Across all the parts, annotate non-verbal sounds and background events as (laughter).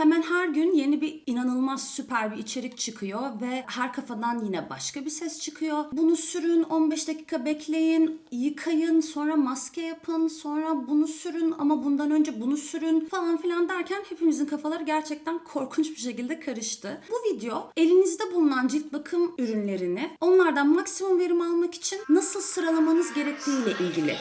Hemen her gün yeni bir inanılmaz süper bir içerik çıkıyor ve her kafadan yine başka bir ses çıkıyor. Bunu sürün, 15 dakika bekleyin, yıkayın, sonra maske yapın, sonra bunu sürün ama bundan önce bunu sürün falan filan derken hepimizin kafaları gerçekten korkunç bir şekilde karıştı. Bu video elinizde bulunan cilt bakım ürünlerini onlardan maksimum verim almak için nasıl sıralamanız gerektiğiyle ilgili.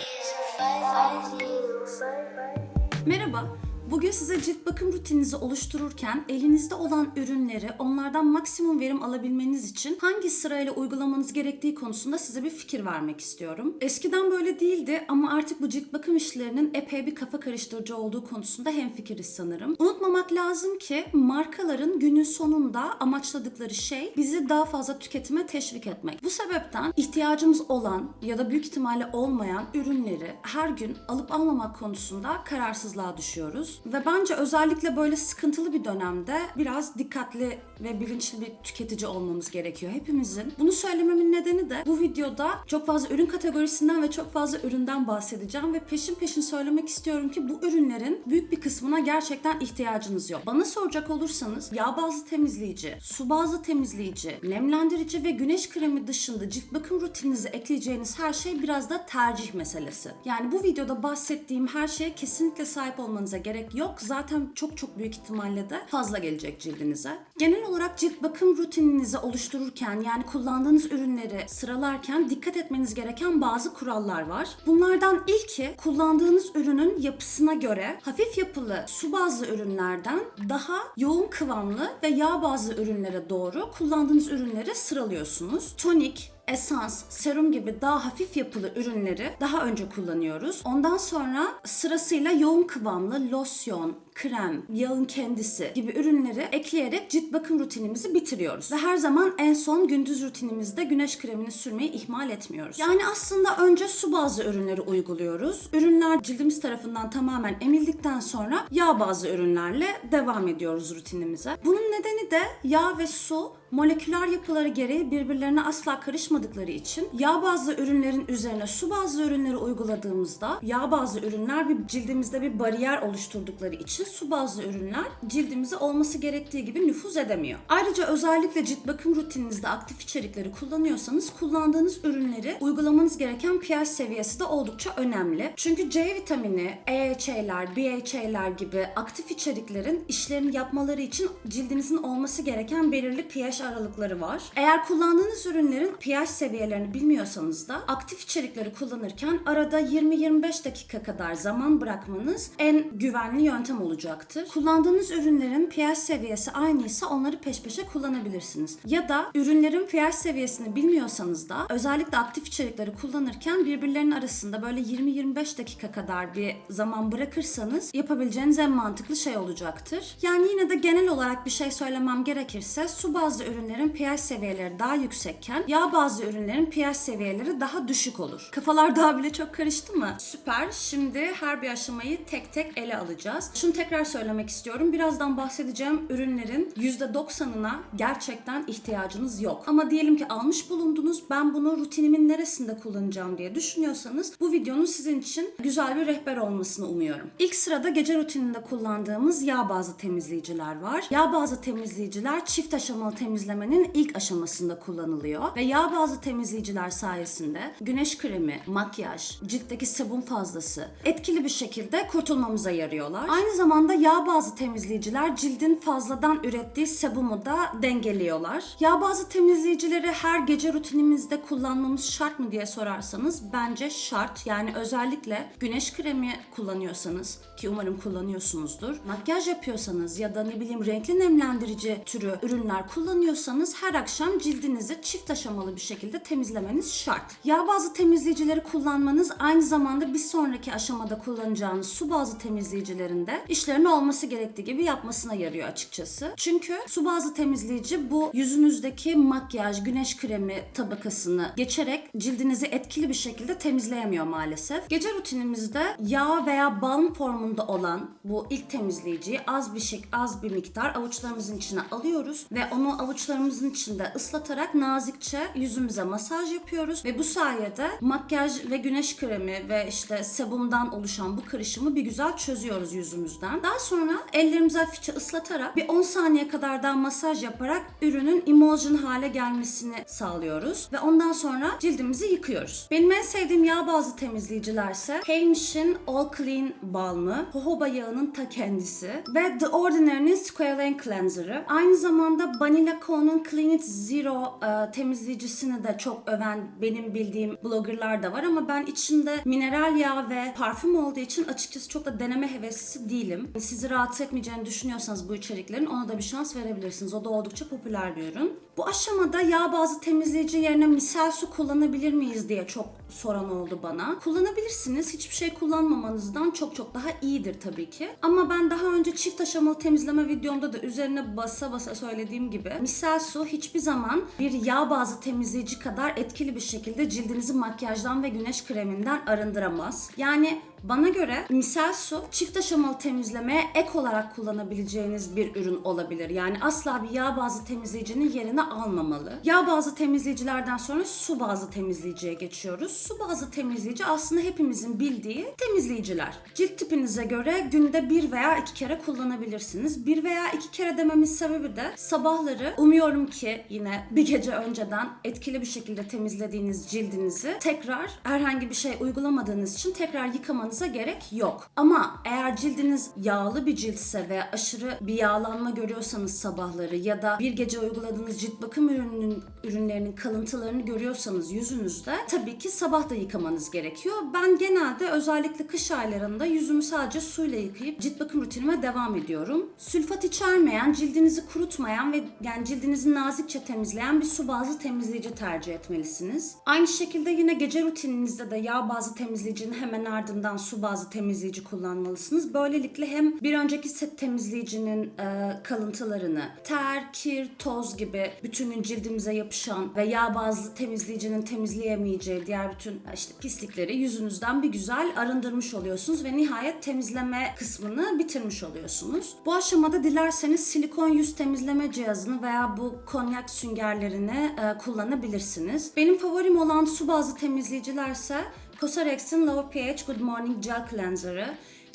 Merhaba. Bugün size cilt bakım rutininizi oluştururken elinizde olan ürünleri onlardan maksimum verim alabilmeniz için hangi sırayla uygulamanız gerektiği konusunda size bir fikir vermek istiyorum. Eskiden böyle değildi ama artık bu cilt bakım işlerinin epey bir kafa karıştırıcı olduğu konusunda hemfikiriz sanırım. Unutmamak lazım ki markaların günün sonunda amaçladıkları şey bizi daha fazla tüketime teşvik etmek. Bu sebepten ihtiyacımız olan ya da büyük ihtimalle olmayan ürünleri her gün alıp almamak konusunda kararsızlığa düşüyoruz. Ve bence özellikle böyle sıkıntılı bir dönemde biraz dikkatli ve bilinçli bir tüketici olmamız gerekiyor hepimizin. Bunu söylememin nedeni de bu videoda çok fazla ürün kategorisinden ve çok fazla üründen bahsedeceğim ve peşin peşin söylemek istiyorum ki bu ürünlerin büyük bir kısmına gerçekten ihtiyacınız yok. Bana soracak olursanız yağ bazlı temizleyici, su bazlı temizleyici, nemlendirici ve güneş kremi dışında cilt bakım rutininize ekleyeceğiniz her şey biraz da tercih meselesi. Yani bu videoda bahsettiğim her şeye kesinlikle sahip olmanıza gerek yok. Zaten çok çok büyük ihtimalle de fazla gelecek cildinize. Genel olarak cilt bakım rutininizi oluştururken yani kullandığınız ürünleri sıralarken dikkat etmeniz gereken bazı kurallar var. Bunlardan ilki kullandığınız ürünün yapısına göre hafif yapılı su bazlı ürünlerden daha yoğun kıvamlı ve yağ bazlı ürünlere doğru kullandığınız ürünleri sıralıyorsunuz. Tonik, esans, serum gibi daha hafif yapılı ürünleri daha önce kullanıyoruz. Ondan sonra sırasıyla yoğun kıvamlı losyon, krem, yağın kendisi gibi ürünleri ekleyerek cilt bakım rutinimizi bitiriyoruz. Ve her zaman en son gündüz rutinimizde güneş kremini sürmeyi ihmal etmiyoruz. Yani aslında önce su bazlı ürünleri uyguluyoruz. Ürünler cildimiz tarafından tamamen emildikten sonra yağ bazlı ürünlerle devam ediyoruz rutinimize. Bunun nedeni de yağ ve su moleküler yapıları gereği birbirlerine asla karışmadıkları için yağ bazlı ürünlerin üzerine su bazlı ürünleri uyguladığımızda yağ bazlı ürünler bir cildimizde bir bariyer oluşturdukları için su bazlı ürünler cildimize olması gerektiği gibi nüfuz edemiyor. Ayrıca özellikle cilt bakım rutininizde aktif içerikleri kullanıyorsanız kullandığınız ürünleri uygulamanız gereken pH seviyesi de oldukça önemli. Çünkü C vitamini, EHA'ler, BHA'ler gibi aktif içeriklerin işlerini yapmaları için cildinizin olması gereken belirli pH aralıkları var. Eğer kullandığınız ürünlerin pH seviyelerini bilmiyorsanız da aktif içerikleri kullanırken arada 20-25 dakika kadar zaman bırakmanız en güvenli yöntem olacaktır. Kullandığınız ürünlerin pH seviyesi aynıysa onları peş peşe kullanabilirsiniz. Ya da ürünlerin pH seviyesini bilmiyorsanız da özellikle aktif içerikleri kullanırken birbirlerinin arasında böyle 20-25 dakika kadar bir zaman bırakırsanız yapabileceğiniz en mantıklı şey olacaktır. Yani yine de genel olarak bir şey söylemem gerekirse su bazlı ürünlerin pH seviyeleri daha yüksekken yağ bazlı ürünlerin pH seviyeleri daha düşük olur. Kafalar daha bile çok karıştı mı? Süper. Şimdi her bir aşamayı tek tek ele alacağız. Şunu tekrar söylemek istiyorum. Birazdan bahsedeceğim ürünlerin %90'ına gerçekten ihtiyacınız yok. Ama diyelim ki almış bulundunuz. Ben bunu rutinimin neresinde kullanacağım diye düşünüyorsanız bu videonun sizin için güzel bir rehber olmasını umuyorum. İlk sırada gece rutininde kullandığımız yağ bazlı temizleyiciler var. Yağ bazlı temizleyiciler çift aşamalı temizlemenin ilk aşamasında kullanılıyor ve yağ bazlı temizleyiciler sayesinde güneş kremi, makyaj, ciltteki sebum fazlası etkili bir şekilde kurtulmamıza yarıyorlar. Aynı zamanda yağ bazlı temizleyiciler cildin fazladan ürettiği sebumu da dengeliyorlar. Yağ bazlı temizleyicileri her gece rutinimizde kullanmamız şart mı diye sorarsanız bence şart. Yani özellikle güneş kremi kullanıyorsanız ki umarım kullanıyorsunuzdur. Makyaj yapıyorsanız ya da ne bileyim renkli nemlendirici türü ürünler kullanıyorsanız her akşam cildinizi çift aşamalı bir şekilde temizlemeniz şart. Yağ bazlı temizleyicileri kullanmanız aynı zamanda bir sonraki aşamada kullanacağınız su bazlı temizleyicilerinde işlerini olması gerektiği gibi yapmasına yarıyor açıkçası. Çünkü su bazlı temizleyici bu yüzünüzdeki makyaj, güneş kremi tabakasını geçerek cildinizi etkili bir şekilde temizleyemiyor maalesef. Gece rutinimizde yağ veya balm formunda olan bu ilk temizleyiciyi az bir şey az bir miktar avuçlarımızın içine alıyoruz ve onu avuçlarımızın içinde ıslatarak nazikçe yüzümüze masaj yapıyoruz ve bu sayede makyaj ve güneş kremi ve işte sebumdan oluşan bu karışımı bir güzel çözüyoruz yüzümüzden. Geçmeden daha sonra ellerimizi hafifçe ıslatarak bir 10 saniye kadar daha masaj yaparak ürünün emulsion hale gelmesini sağlıyoruz. Ve ondan sonra cildimizi yıkıyoruz. Benim en sevdiğim yağ bazlı temizleyicilerse Heimish'in All Clean balmı, jojoba yağının ta kendisi ve The Ordinary'nin Squalane Cleanser'ı. Aynı zamanda Vanilla Co'nun Clean It Zero e, temizleyicisini de çok öven benim bildiğim bloggerlar da var ama ben içinde mineral yağ ve parfüm olduğu için açıkçası çok da deneme heveslisi değilim. Sizi rahatsız etmeyeceğini düşünüyorsanız bu içeriklerin ona da bir şans verebilirsiniz. O da oldukça popüler bir ürün. Bu aşamada yağ bazlı temizleyici yerine misel su kullanabilir miyiz diye çok soran oldu bana. Kullanabilirsiniz. Hiçbir şey kullanmamanızdan çok çok daha iyidir tabii ki. Ama ben daha önce çift aşamalı temizleme videomda da üzerine basa basa söylediğim gibi misel su hiçbir zaman bir yağ bazlı temizleyici kadar etkili bir şekilde cildinizi makyajdan ve güneş kreminden arındıramaz. Yani bana göre misal su çift aşamalı temizlemeye ek olarak kullanabileceğiniz bir ürün olabilir. Yani asla bir yağ bazlı temizleyicinin yerini almamalı. Yağ bazlı temizleyicilerden sonra su bazlı temizleyiciye geçiyoruz. Su bazlı temizleyici aslında hepimizin bildiği temizleyiciler. Cilt tipinize göre günde bir veya iki kere kullanabilirsiniz. Bir veya iki kere dememin sebebi de sabahları umuyorum ki yine bir gece önceden etkili bir şekilde temizlediğiniz cildinizi tekrar herhangi bir şey uygulamadığınız için tekrar yıkamanıza gerek yok. Ama eğer cildiniz yağlı bir ciltse ve aşırı bir yağlanma görüyorsanız sabahları ya da bir gece uyguladığınız cilt bakım ürününün ürünlerinin kalıntılarını görüyorsanız yüzünüzde tabii ki sabah da yıkamanız gerekiyor. Ben genelde özellikle kış aylarında yüzümü sadece suyla yıkayıp cilt bakım rutinime devam ediyorum. Sülfat içermeyen, cildinizi kurutmayan ve yani cildinizi nazikçe temizleyen bir su bazlı temizleyici tercih etmelisiniz. Aynı şekilde yine gece rutininizde de yağ bazlı temizleyicinin hemen ardından su bazlı temizleyici kullanmalısınız. Böylelikle hem bir önceki set temizleyicinin e, kalıntılarını, ter, kir, toz gibi bütün gün cildimize yapışan ve yağ bazlı temizleyicinin temizleyemeyeceği diğer bütün e, işte pislikleri yüzünüzden bir güzel arındırmış oluyorsunuz ve nihayet temizleme kısmını bitirmiş oluyorsunuz. Bu aşamada dilerseniz silikon yüz temizleme cihazını veya bu konyak süngerlerini e, kullanabilirsiniz. Benim favorim olan su bazlı temizleyicilerse Cosrx'in Low pH Good Morning Gel Cleanser'ı,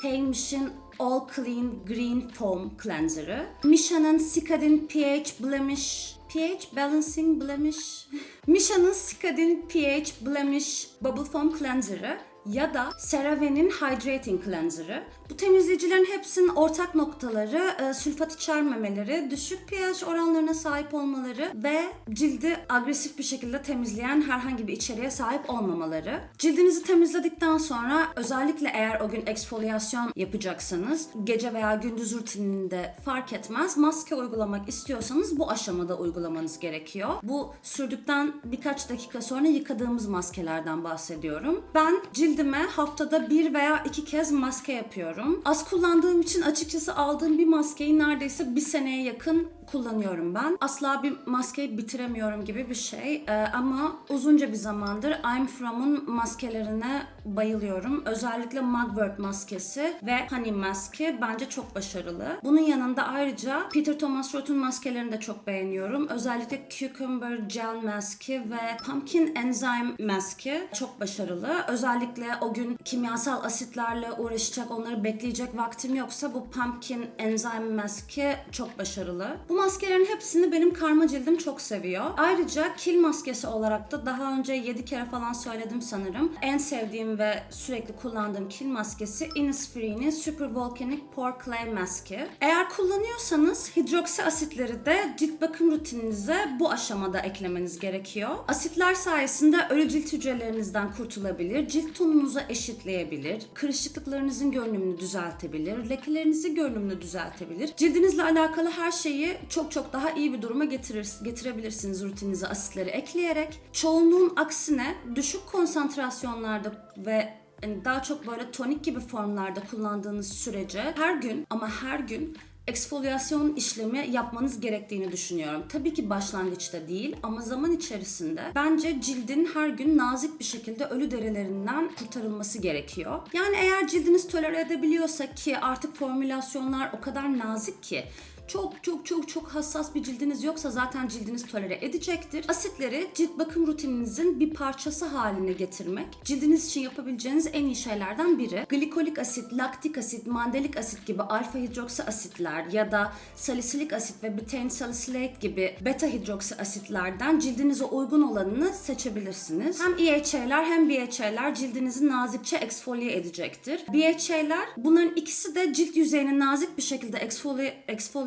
Heimish'in All Clean Green Foam Cleanser'ı, Misha'nın Cicadin pH Blemish pH Balancing Blemish (laughs) Misha'nın Cicadin pH Blemish Bubble Foam Cleanser'ı ya da CeraVe'nin Hydrating Cleanser'ı. Bu temizleyicilerin hepsinin ortak noktaları e, sülfat içermemeleri, düşük pH oranlarına sahip olmaları ve cildi agresif bir şekilde temizleyen herhangi bir içeriğe sahip olmamaları. Cildinizi temizledikten sonra özellikle eğer o gün eksfolyasyon yapacaksanız gece veya gündüz rutininde fark etmez maske uygulamak istiyorsanız bu aşamada uygulamanız gerekiyor. Bu sürdükten birkaç dakika sonra yıkadığımız maskelerden bahsediyorum. Ben cildime haftada bir veya iki kez maske yapıyorum. Az kullandığım için açıkçası aldığım bir maskeyi neredeyse bir seneye yakın kullanıyorum ben. Asla bir maskeyi bitiremiyorum gibi bir şey. Ee, ama uzunca bir zamandır I'm From'un maskelerine bayılıyorum. Özellikle Mugwort maskesi ve Honey maski bence çok başarılı. Bunun yanında ayrıca Peter Thomas Roth'un maskelerini de çok beğeniyorum. Özellikle Cucumber Gel maski ve Pumpkin Enzyme maski çok başarılı. Özellikle o gün kimyasal asitlerle uğraşacak, onları bekleyecek vaktim yoksa bu Pumpkin Enzyme maski çok başarılı. Bu maskelerin hepsini benim karma cildim çok seviyor. Ayrıca kil maskesi olarak da daha önce 7 kere falan söyledim sanırım. En sevdiğim ve sürekli kullandığım kil maskesi Innisfree'nin Super Volcanic Pore Clay Maski. Eğer kullanıyorsanız hidroksi asitleri de cilt bakım rutininize bu aşamada eklemeniz gerekiyor. Asitler sayesinde ölü cilt hücrelerinizden kurtulabilir, cilt tonunuzu eşitleyebilir, kırışıklıklarınızın görünümünü düzeltebilir, lekelerinizi görünümünü düzeltebilir. Cildinizle alakalı her şeyi çok çok daha iyi bir duruma getirir, getirebilirsiniz rutininize asitleri ekleyerek. Çoğunluğun aksine düşük konsantrasyonlarda ve yani daha çok böyle tonik gibi formlarda kullandığınız sürece her gün ama her gün eksfolyasyon işlemi yapmanız gerektiğini düşünüyorum. Tabii ki başlangıçta değil ama zaman içerisinde bence cildin her gün nazik bir şekilde ölü derilerinden kurtarılması gerekiyor. Yani eğer cildiniz tolere edebiliyorsa ki artık formülasyonlar o kadar nazik ki Çok çok çok çok hassas bir cildiniz yoksa zaten cildiniz tolere edecektir. Asitleri cilt bakım rutininizin bir parçası haline getirmek cildiniz için yapabileceğiniz en iyi şeylerden biri. Glikolik asit, laktik asit, mandelik asit gibi alfa hidroksi asitler ya da salisilik asit ve betaine salicylate gibi beta hidroksi asitlerden cildinize uygun olanını seçebilirsiniz. Hem EHA'lar hem BHA'lar cildinizi nazikçe eksfolye edecektir. BHA'lar bunların ikisi de cilt yüzeyini nazik bir şekilde eksfoli,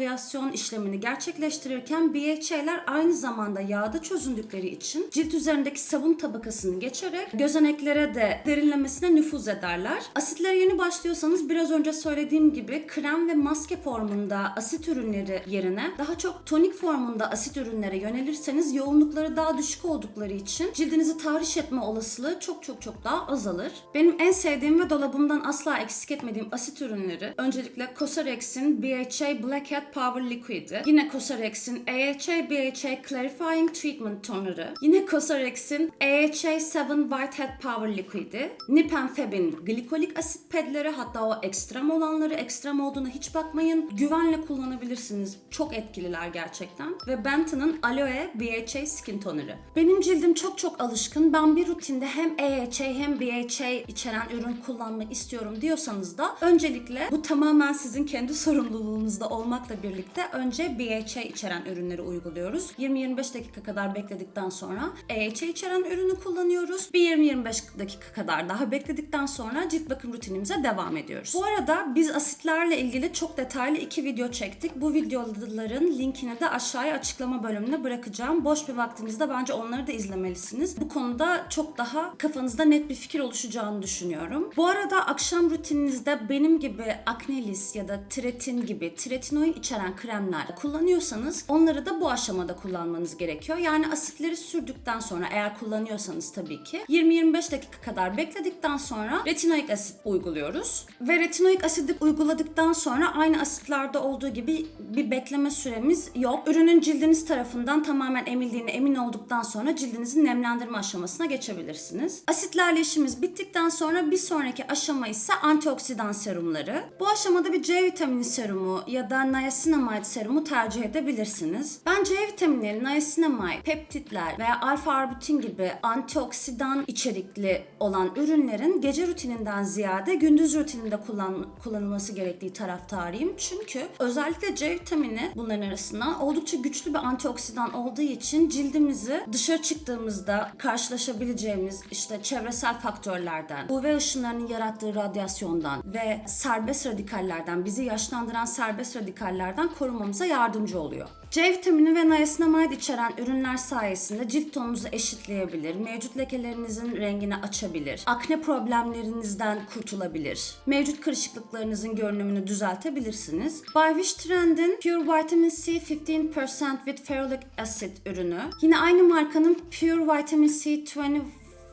eksfolyasyon işlemini gerçekleştirirken BHA'lar aynı zamanda yağda çözündükleri için cilt üzerindeki sabun tabakasını geçerek gözeneklere de derinlemesine nüfuz ederler. Asitlere yeni başlıyorsanız biraz önce söylediğim gibi krem ve maske formunda asit ürünleri yerine daha çok tonik formunda asit ürünlere yönelirseniz yoğunlukları daha düşük oldukları için cildinizi tahriş etme olasılığı çok çok çok daha azalır. Benim en sevdiğim ve dolabımdan asla eksik etmediğim asit ürünleri öncelikle Cosrx'in BHA Black Hat Power Liquid'i, yine Cosrx'in AHA BHA Clarifying Treatment Toner'ı, yine Cosrx'in AHA 7 White Hat Power Liquid'i, Nip and Fab'in glikolik asit pedleri hatta o ekstrem olanları ekstrem olduğuna hiç bakmayın. Güvenle kullanabilirsiniz. Çok etkililer gerçekten. Ve Benton'ın Aloe BHA Skin Toner'ı. Benim cildim çok çok alışkın. Ben bir rutinde hem AHA hem BHA içeren ürün kullanmak istiyorum diyorsanız da öncelikle bu tamamen sizin kendi sorumluluğunuzda olmakla birlikte önce BHA içeren ürünleri uyguluyoruz. 20-25 dakika kadar bekledikten sonra AHA içeren ürünü kullanıyoruz. Bir 20-25 dakika kadar daha bekledikten sonra cilt bakım rutinimize devam ediyoruz. Bu arada biz asitlerle ilgili çok detaylı iki video çektik. Bu videoların linkini de aşağıya açıklama bölümüne bırakacağım. Boş bir vaktinizde bence onları da izlemelisiniz. Bu konuda çok daha kafanızda net bir fikir oluşacağını düşünüyorum. Bu arada akşam rutininizde benim gibi aknelis ya da tiretin gibi tiretinoid içeren kremler kullanıyorsanız onları da bu aşamada kullanmanız gerekiyor. Yani asitleri sürdükten sonra eğer kullanıyorsanız tabii ki 20-25 dakika kadar bekledikten sonra retinoik asit uyguluyoruz. Ve retinoik asidi uyguladıktan sonra aynı asitlerde olduğu gibi bir bekleme süremiz yok. Ürünün cildiniz tarafından tamamen emildiğine emin olduktan sonra cildinizin nemlendirme aşamasına geçebilirsiniz. Asitlerle işimiz bittikten sonra bir sonraki aşama ise antioksidan serumları. Bu aşamada bir C vitamini serumu ya da niacinamide serumu tercih edebilirsiniz. Ben C vitaminleri, niacinamide, peptitler veya alfa arbutin gibi antioksidan içerikli olan ürünlerin gece rutininden ziyade gündüz rutininde kullan, kullanılması gerektiği taraftarıyım. Çünkü özellikle C vitamini bunların arasından oldukça güçlü bir antioksidan olduğu için cildimizi dışarı çıktığımızda karşılaşabileceğimiz işte çevresel faktörlerden, UV ışınlarının yarattığı radyasyondan ve serbest radikallerden, bizi yaşlandıran serbest radikallerden korumamıza yardımcı oluyor. C vitamini ve niacinamide içeren ürünler sayesinde cilt tonunuzu eşitleyebilir, mevcut lekelerinizin rengini açabilir, akne problemlerinizden kurtulabilir, mevcut kırışıklıklarınızın görünümünü düzeltebilirsiniz. By Wish Trend'in Pure Vitamin C 15% with Ferulic Acid ürünü. Yine aynı markanın Pure Vitamin C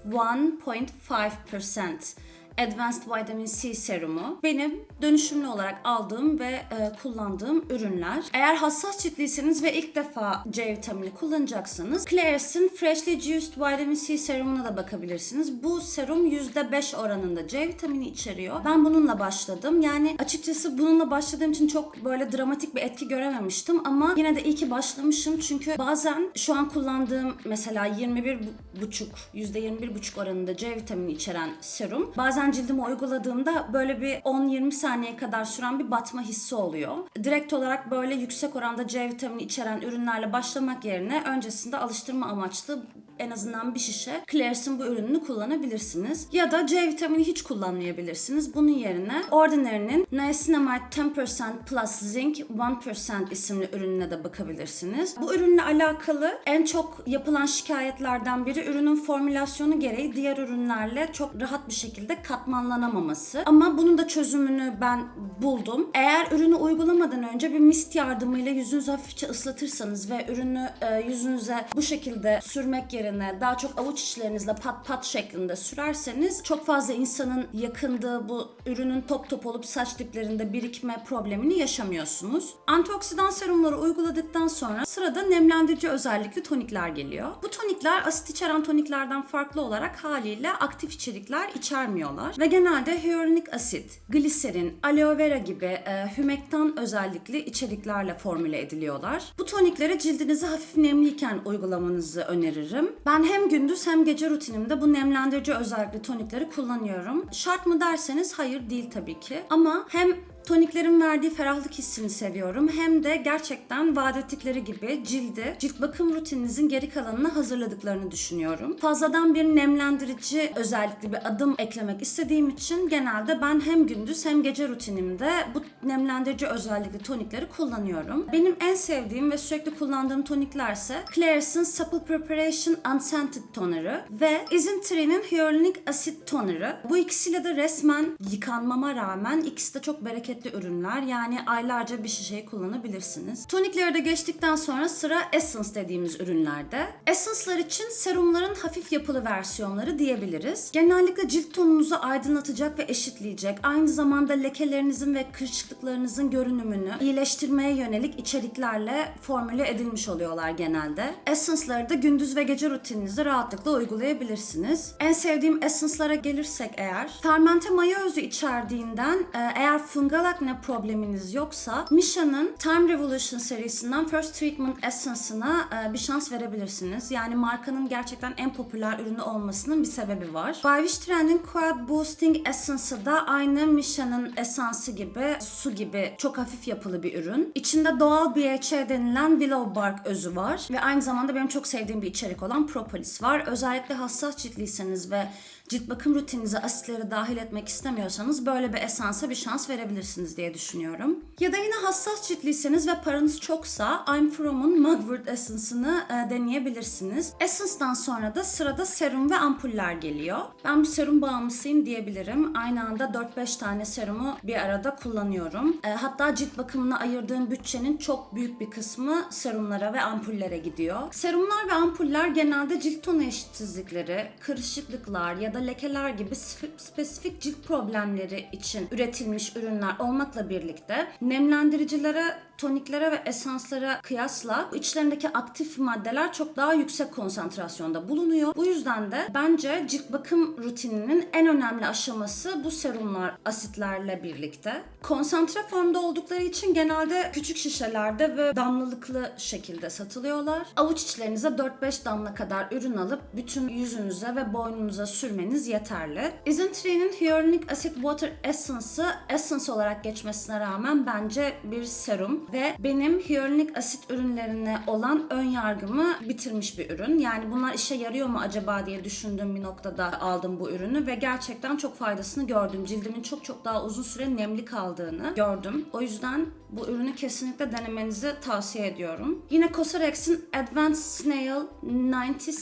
21.5% Advanced Vitamin C serumu benim dönüşümlü olarak aldığım ve e, kullandığım ürünler. Eğer hassas ciltliyseniz ve ilk defa C vitamini kullanacaksanız Claire's'in Freshly Juiced Vitamin C serumuna da bakabilirsiniz. Bu serum %5 oranında C vitamini içeriyor. Ben bununla başladım. Yani açıkçası bununla başladığım için çok böyle dramatik bir etki görememiştim ama yine de iyi ki başlamışım çünkü bazen şu an kullandığım mesela 21 buçuk %21 buçuk oranında C vitamini içeren serum bazen cildime uyguladığımda böyle bir 10-20 saniye kadar süren bir batma hissi oluyor. Direkt olarak böyle yüksek oranda C vitamini içeren ürünlerle başlamak yerine öncesinde alıştırma amaçlı en azından bir şişe Claire's'in bu ürününü kullanabilirsiniz. Ya da C vitamini hiç kullanmayabilirsiniz. Bunun yerine Ordinary'nin Niacinamide 10% Plus Zinc 1% isimli ürününe de bakabilirsiniz. Bu ürünle alakalı en çok yapılan şikayetlerden biri ürünün formülasyonu gereği diğer ürünlerle çok rahat bir şekilde katmanlanamaması. Ama bunun da çözümünü ben buldum. Eğer ürünü uygulamadan önce bir mist yardımıyla yüzünüzü hafifçe ıslatırsanız ve ürünü e, yüzünüze bu şekilde sürmek yerine yerine daha çok avuç içlerinizle pat pat şeklinde sürerseniz çok fazla insanın yakındığı bu ürünün top top olup saç diplerinde birikme problemini yaşamıyorsunuz. Antioksidan serumları uyguladıktan sonra sırada nemlendirici özellikli tonikler geliyor. Bu tonikler asit içeren toniklerden farklı olarak haliyle aktif içerikler içermiyorlar ve genelde hyaluronik asit, gliserin, aloe vera gibi e, hümektan özellikli içeriklerle formüle ediliyorlar. Bu tonikleri cildinizi hafif nemliyken uygulamanızı öneririm. Ben hem gündüz hem gece rutinimde bu nemlendirici özellikli tonikleri kullanıyorum. Şart mı derseniz hayır değil tabii ki. Ama hem Toniklerin verdiği ferahlık hissini seviyorum. Hem de gerçekten vaat ettikleri gibi cildi, cilt bakım rutininizin geri kalanına hazırladıklarını düşünüyorum. Fazladan bir nemlendirici özellikli bir adım eklemek istediğim için genelde ben hem gündüz hem gece rutinimde bu nemlendirici özellikli tonikleri kullanıyorum. Benim en sevdiğim ve sürekli kullandığım toniklerse Claire's'in Supple Preparation Unscented Toner'ı ve Isintree'nin Hyaluronic Acid Toner'ı. Bu ikisiyle de resmen yıkanmama rağmen ikisi de çok bereketli ürünler. Yani aylarca bir şişeyi kullanabilirsiniz. Tonikleri de geçtikten sonra sıra Essence dediğimiz ürünlerde. Essence'lar için serumların hafif yapılı versiyonları diyebiliriz. Genellikle cilt tonunuzu aydınlatacak ve eşitleyecek, aynı zamanda lekelerinizin ve kırışıklıklarınızın görünümünü iyileştirmeye yönelik içeriklerle formüle edilmiş oluyorlar genelde. Essence'ları da gündüz ve gece rutininizde rahatlıkla uygulayabilirsiniz. En sevdiğim Essence'lara gelirsek eğer, fermente maya özü içerdiğinden e, eğer fungal akne probleminiz yoksa Misha'nın Time Revolution serisinden First Treatment Essence'ına e, bir şans verebilirsiniz. Yani markanın gerçekten en popüler ürünü olmasının bir sebebi var. By Trend'in Quad Boosting Essence'ı da aynı Misha'nın esansı gibi, su gibi çok hafif yapılı bir ürün. İçinde doğal BHA denilen willow bark özü var ve aynı zamanda benim çok sevdiğim bir içerik olan propolis var. Özellikle hassas ciltliyseniz ve cilt bakım rutininize asitleri dahil etmek istemiyorsanız böyle bir esansa bir şans verebilirsiniz diye düşünüyorum. Ya da yine hassas ciltliyseniz ve paranız çoksa I'm From'un Mugwort Essence'ını e, deneyebilirsiniz. Essence'dan sonra da sırada serum ve ampuller geliyor. Ben bir serum bağımlısıyım diyebilirim. Aynı anda 4-5 tane serumu bir arada kullanıyorum. E, hatta cilt bakımına ayırdığım bütçenin çok büyük bir kısmı serumlara ve ampullere gidiyor. Serumlar ve ampuller genelde cilt tonu eşitsizlikleri, kırışıklıklar ya da lekeler gibi spe- spesifik cilt problemleri için üretilmiş ürünler olmakla birlikte nemlendiricilere toniklere ve esanslara kıyasla içlerindeki aktif maddeler çok daha yüksek konsantrasyonda bulunuyor. Bu yüzden de bence cilt bakım rutininin en önemli aşaması bu serumlar asitlerle birlikte. Konsantre formda oldukları için genelde küçük şişelerde ve damlalıklı şekilde satılıyorlar. Avuç içlerinize 4-5 damla kadar ürün alıp bütün yüzünüze ve boynunuza sürmeniz yeterli. Isintree'nin Hyaluronic Acid Water Essence'ı Essence olarak geçmesine rağmen bence bir serum ve benim hyaluronik asit ürünlerine olan ön yargımı bitirmiş bir ürün. Yani bunlar işe yarıyor mu acaba diye düşündüğüm bir noktada aldım bu ürünü ve gerçekten çok faydasını gördüm. Cildimin çok çok daha uzun süre nemli kaldığını gördüm. O yüzden bu ürünü kesinlikle denemenizi tavsiye ediyorum. Yine Cosrx'in Advanced Snail 96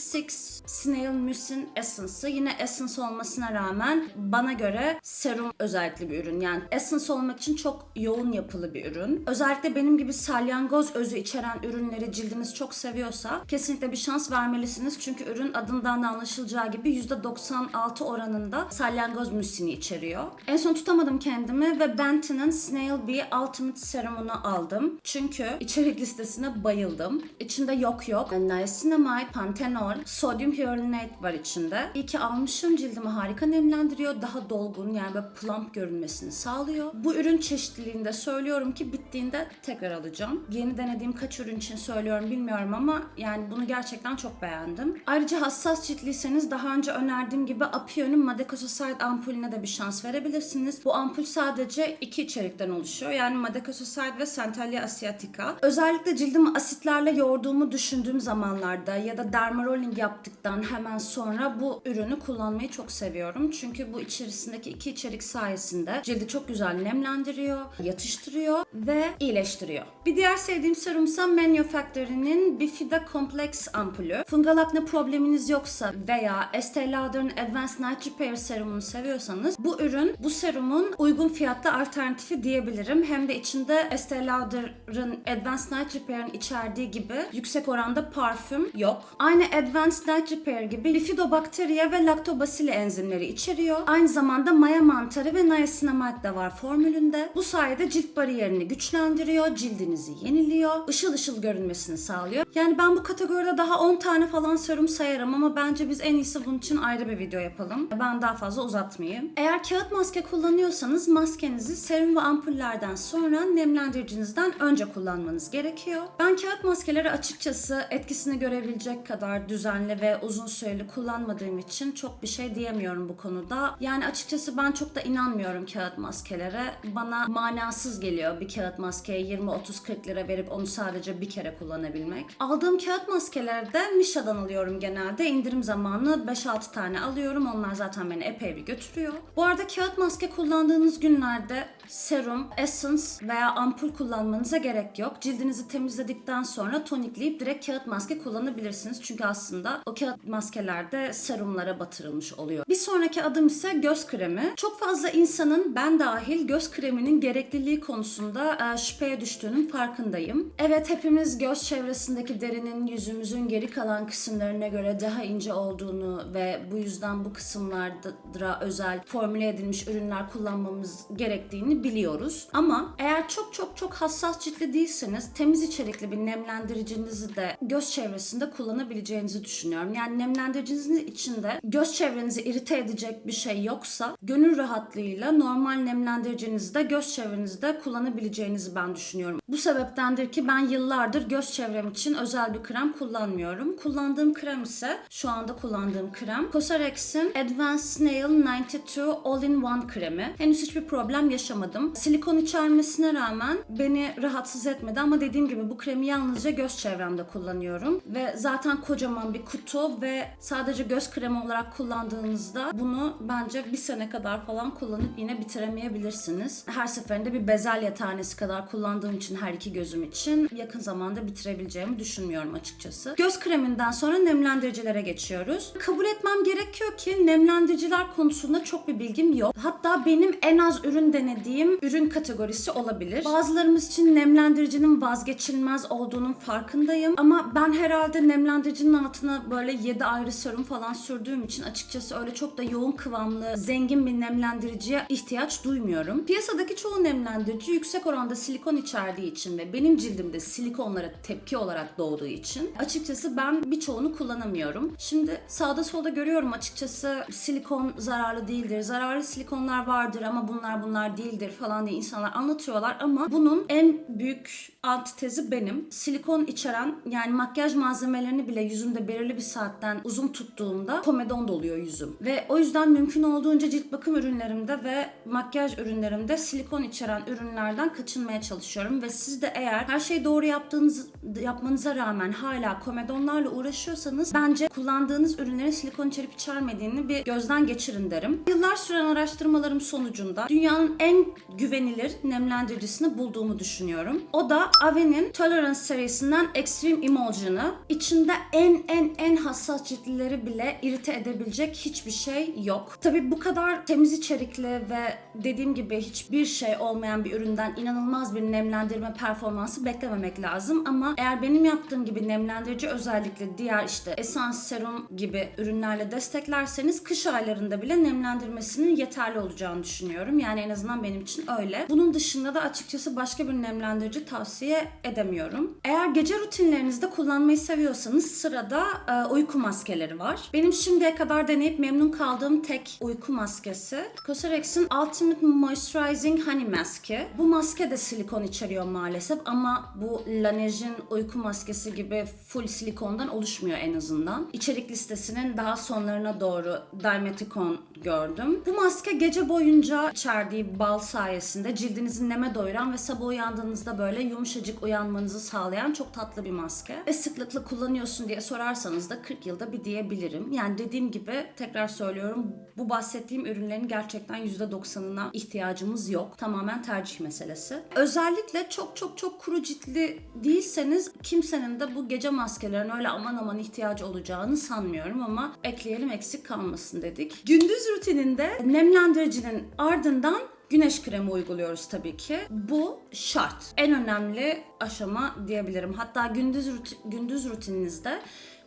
Snail Mucin Essence'ı yine Essence olmasına rağmen bana göre serum özellikli bir ürün. Yani Essence olmak için çok yoğun yapılı bir ürün. Özellikle benim gibi salyangoz özü içeren ürünleri cildiniz çok seviyorsa kesinlikle bir şans vermelisiniz. Çünkü ürün adından da anlaşılacağı gibi %96 oranında salyangoz müsini içeriyor. En son tutamadım kendimi ve Benton'ın Snail Bee Ultimate Serum'unu aldım. Çünkü içerik listesine bayıldım. İçinde yok yok, niacinamide, pantenol, sodyum hyaluronate var içinde. İyi ki almışım cildimi harika nemlendiriyor. Daha dolgun yani böyle plump görünmesini sağlıyor. Bu ürün çeşitliliğinde söylüyorum ki bittiğinde tekrar alacağım. Yeni denediğim kaç ürün için söylüyorum bilmiyorum ama yani bunu gerçekten çok beğendim. Ayrıca hassas ciltliyseniz daha önce önerdiğim gibi Apion'un Madecassoside ampulüne de bir şans verebilirsiniz. Bu ampul sadece iki içerikten oluşuyor. Yani Madecassoside ve Centella asiatica. Özellikle cildimi asitlerle yoğurduğumu düşündüğüm zamanlarda ya da dermarolling yaptıktan hemen sonra bu ürünü kullanmayı çok seviyorum. Çünkü bu içerisindeki iki içerik sayesinde cildi çok güzel nemlendiriyor, yatıştırıyor ve iyileştiriyor. Bir diğer sevdiğim serum ise Manufacturing'in Bifida Complex ampulü. Fungal akne probleminiz yoksa veya Estee Lauder'ın Advanced Night Repair serumunu seviyorsanız bu ürün bu serumun uygun fiyatlı alternatifi diyebilirim. Hem de içinde Estee Lauder'ın Advanced Night Repair'ın içerdiği gibi yüksek oranda parfüm yok. Aynı Advanced Night Repair gibi bifidobakteriya ve laktobasili enzimleri içeriyor. Aynı zamanda maya mantarı ve niacinamide de var formülünde. Bu sayede cilt bariyerini güçlendiriyor, cildinizi yeniliyor, ışıl ışıl görünmesini sağlıyor. Yani ben bu kategoride daha 10 tane falan serum sayarım ama bence biz en iyisi bunun için ayrı bir video yapalım. Ben daha fazla uzatmayayım. Eğer kağıt maske kullanıyorsanız maskenizi serum ve ampullerden sonra nemlendiricinizden önce kullanmanız gerekiyor. Ben kağıt maskeleri açıkçası etkisini görebilecek kadar düzenli ve uzun süreli kullanmadığım için çok bir şey diyemiyorum bu konuda. Yani açıkçası ben çok da inanmıyorum kağıt maskelere. Bana manasız geliyor bir kağıt maskeye 20 30 40 lira verip onu sadece bir kere kullanabilmek. Aldığım kağıt maskeleri de Misha'dan alıyorum genelde. İndirim zamanı 5-6 tane alıyorum. Onlar zaten beni epey bir götürüyor. Bu arada kağıt maske kullandığınız günlerde serum, essence veya ampul kullanmanıza gerek yok. Cildinizi temizledikten sonra tonikleyip direkt kağıt maske kullanabilirsiniz. Çünkü aslında o kağıt maskelerde serumlara batırılmış oluyor. Bir sonraki adım ise göz kremi. Çok fazla insanın ben dahil göz kreminin gerekliliği konusunda e, şüpheye düştüğünün farkındayım. Evet hepimiz göz çevresindeki derinin yüzümüzün geri kalan kısımlarına göre daha ince olduğunu ve bu yüzden bu kısımlarda özel formüle edilmiş ürünler kullanmamız gerektiğini biliyoruz. Ama eğer çok çok çok hassas ciltli değilseniz temiz içerikli bir nemlendiricinizi de göz çevresinde kullanabileceğinizi düşünüyorum. Yani nemlendiricinizin içinde göz çevrenizi irite edecek bir şey yoksa gönül rahatlığıyla normal nemlendiricinizi de göz çevrenizde kullanabileceğinizi ben düşünüyorum. Bu sebeptendir ki ben yıllardır göz çevrem için özel bir krem kullanmıyorum. Kullandığım krem ise şu anda kullandığım krem Cosrx'in Advanced Snail 92 All-in-One kremi. Henüz hiçbir problem yaşamadım. Silikon içermesine rağmen beni rahatsız etmedi ama dediğim gibi bu kremi yalnızca göz çevremde kullanıyorum. Ve zaten kocaman bir kutu ve sadece göz kremi olarak kullandığınızda bunu bence bir sene kadar falan kullanıp yine bitiremeyebilirsiniz. Her seferinde bir bezelye tanesi kadar kullandığım için her iki gözüm için yakın zamanda bitirebileceğimi düşünmüyorum açıkçası. Göz kreminden sonra nemlendiricilere geçiyoruz. Kabul etmem gerekiyor ki nemlendiriciler konusunda çok bir bilgim yok. Hatta benim en az ürün denediğim ürün kategorisi olabilir. Bazılarımız için nemlendiricinin vazgeçilmez olduğunun farkındayım ama ben herhalde nemlendiricinin altına böyle 7 ayrı serum falan sürdüğüm için açıkçası öyle çok da yoğun kıvamlı, zengin bir nemlendiriciye ihtiyaç duymuyorum. Piyasadaki çoğu nemlendirici yüksek oranda silikon içerdiği için ve benim cildimde silikonlara tepki olarak doğduğu için açıkçası ben birçoğunu kullanamıyorum. Şimdi sağda solda görüyorum açıkçası silikon zararlı değildir. Zararlı silikonlar vardır ama bunlar bunlar değildir falan diye insanlar anlatıyorlar ama bunun en büyük antitezi benim. Silikon içeren yani makyaj malzemelerini bile yüzümde belirli bir saatten uzun tuttuğumda komedon doluyor yüzüm. Ve o yüzden mümkün olduğunca cilt bakım ürünlerimde ve makyaj ürünlerimde silikon içeren ürünlerden kaçınmaya çalışıyorum ve siz de eğer her şeyi doğru yaptığınız yapmanıza rağmen hala komedonlarla uğraşıyorsanız bence kullandığınız ürünlerin silikon içerip içermediğini bir gözden geçirin derim. Yıllar süren araştırmalarım sonucunda dünyanın en güvenilir nemlendiricisini bulduğumu düşünüyorum. O da Ave'nin Tolerance serisinden Extreme Emulsion'ı. İçinde en en en hassas ciltlileri bile irite edebilecek hiçbir şey yok. Tabi bu kadar temiz içerikli ve dediğim gibi hiçbir şey olmayan bir üründen inanılmaz bir nemlendirme performansı beklememek lazım. Ama eğer benim yaptığım gibi nemlendirici özellikle diğer işte esans serum gibi ürünlerle desteklerseniz kış aylarında bile nemlendirmesinin yeterli olacağını düşünüyorum. Yani en azından benim için öyle. Bunun dışında da açıkçası başka bir nemlendirici tavsiye edemiyorum. Eğer gece rutinlerinizde kullanmayı seviyorsanız sırada e, uyku maskeleri var. Benim şimdiye kadar deneyip memnun kaldığım tek uyku maskesi Cosrx'in Ultimate Moisturizing Honey Mask'i. Bu maske de silikon içeriyor maalesef ama bu Laneige'in uyku maskesi gibi full silikondan oluşmuyor en azından. İçerik listesinin daha sonlarına doğru Dimeticon gördüm. Bu maske gece boyunca içerdiği bal sayesinde cildinizi neme doyuran ve sabah uyandığınızda böyle yumuşacık uyanmanızı sağlayan çok tatlı bir maske. Ve sıklıkla kullanıyorsun diye sorarsanız da 40 yılda bir diyebilirim. Yani dediğim gibi Tekrar söylüyorum bu bahsettiğim ürünlerin gerçekten %90'ına ihtiyacımız yok. Tamamen tercih meselesi. Özellikle çok çok çok kuru ciltli değilseniz kimsenin de bu gece maskelerine öyle aman aman ihtiyacı olacağını sanmıyorum ama ekleyelim eksik kalmasın dedik. Gündüz rutininde nemlendiricinin ardından Güneş kremi uyguluyoruz tabii ki. Bu şart. En önemli aşama diyebilirim. Hatta gündüz ruti- gündüz rutininizde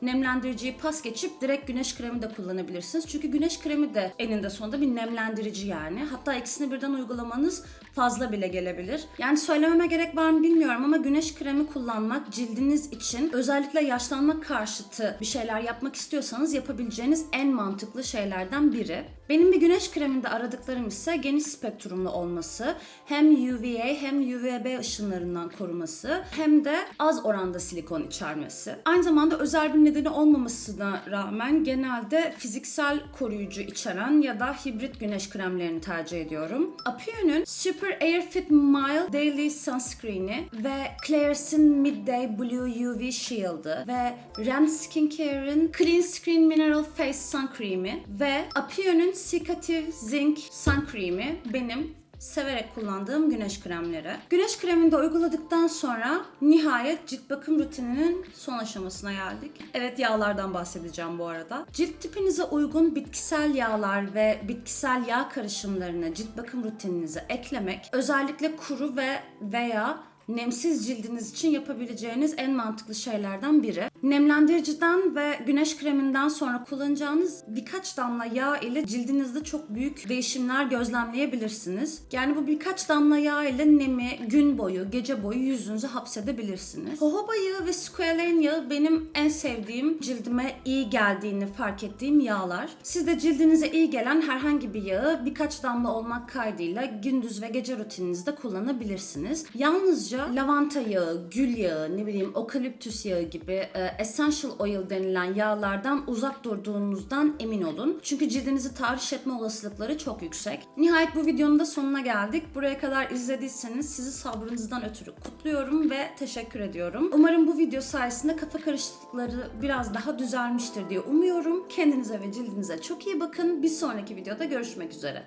nemlendiriciyi pas geçip direkt güneş kremi de kullanabilirsiniz. Çünkü güneş kremi de eninde sonunda bir nemlendirici yani. Hatta ikisini birden uygulamanız fazla bile gelebilir. Yani söylememe gerek var mı bilmiyorum ama güneş kremi kullanmak cildiniz için özellikle yaşlanma karşıtı bir şeyler yapmak istiyorsanız yapabileceğiniz en mantıklı şeylerden biri. Benim bir güneş kreminde aradıklarım ise geniş spektrumlu olması, hem UVA hem UVB ışınlarından koruması, hem de az oranda silikon içermesi. Aynı zamanda özel bir nedeni olmamasına rağmen genelde fiziksel koruyucu içeren ya da hibrit güneş kremlerini tercih ediyorum. Apio'nun Super Air Fit Mild Daily Sunscreen'i ve Claire's'in Midday Blue UV Shield'ı ve Rand Skincare'ın Clean Screen Mineral Face Sun Cream'i ve Apio'nun Cicative Zinc Sun Cream'i benim severek kullandığım güneş kremleri. Güneş kremini de uyguladıktan sonra nihayet cilt bakım rutininin son aşamasına geldik. Evet yağlardan bahsedeceğim bu arada. Cilt tipinize uygun bitkisel yağlar ve bitkisel yağ karışımlarını cilt bakım rutininize eklemek özellikle kuru ve veya nemsiz cildiniz için yapabileceğiniz en mantıklı şeylerden biri. Nemlendiriciden ve güneş kreminden sonra kullanacağınız birkaç damla yağ ile cildinizde çok büyük değişimler gözlemleyebilirsiniz. Yani bu birkaç damla yağ ile nemi gün boyu, gece boyu yüzünüze hapsedebilirsiniz. Jojoba yağı ve squalane yağı benim en sevdiğim cildime iyi geldiğini fark ettiğim yağlar. Siz de cildinize iyi gelen herhangi bir yağı birkaç damla olmak kaydıyla gündüz ve gece rutininizde kullanabilirsiniz. Yalnızca lavanta yağı, gül yağı, ne bileyim okaliptüs yağı gibi e, essential oil denilen yağlardan uzak durduğunuzdan emin olun. Çünkü cildinizi tahriş etme olasılıkları çok yüksek. Nihayet bu videonun da sonuna geldik. Buraya kadar izlediyseniz sizi sabrınızdan ötürü kutluyorum ve teşekkür ediyorum. Umarım bu video sayesinde kafa karışıklıkları biraz daha düzelmiştir diye umuyorum. Kendinize ve cildinize çok iyi bakın. Bir sonraki videoda görüşmek üzere.